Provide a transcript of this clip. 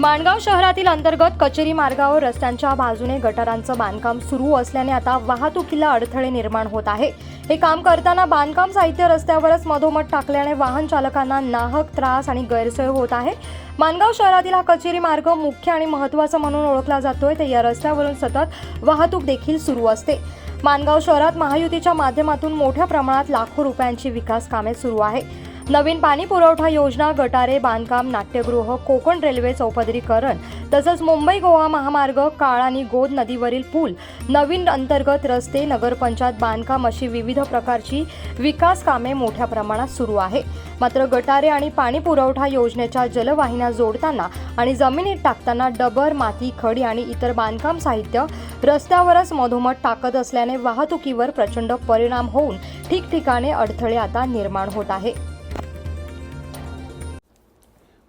माणगाव शहरातील अंतर्गत कचेरी मार्गावर रस्त्यांच्या बाजूने गटारांचं बांधकाम सुरू असल्याने आता वाहतुकीला अडथळे निर्माण होत आहे. हे काम करताना बांधकाम साहित्य रस्त्यावरच मधोमध टाकल्याने वाहन चालकांना नाहक त्रास आणि गैरसोय होत आहे. माणगाव शहरातील हा कचेरी मार्ग मुख्य आणि महत्त्वाचा म्हणून ओळखला जातोय तर या रस्त्यावरून सतत वाहतूक देखील सुरू असते. माणगाव शहरात महायुतीच्या माध्यमातून मोठ्या प्रमाणात लाखो रुपयांची विकास कामे सुरू आहे. नवीन पाणी पुरवठा योजना गटारे बांधकाम नाट्यगृह कोकण रेल्वे चौपदरीकरण तसंच मुंबई गोवा महामार्ग काळ आणि गोद नदीवरील पूल नवीन अंतर्गत रस्ते नगरपंचायत बांधकाम अशी विविध प्रकारची विकास कामे मोठ्या प्रमाणात सुरू आहे. मात्र गटारे आणि पाणी पुरवठा योजनेच्या जलवाहिन्या जोडताना आणि जमिनीत टाकताना डबर माती खडी आणि इतर बांधकाम साहित्य रस्त्यावरच मधोमध टाकत असल्याने वाहतुकीवर प्रचंड परिणाम होऊन ठिकठिकाणी अडथळे आता निर्माण होत आहे.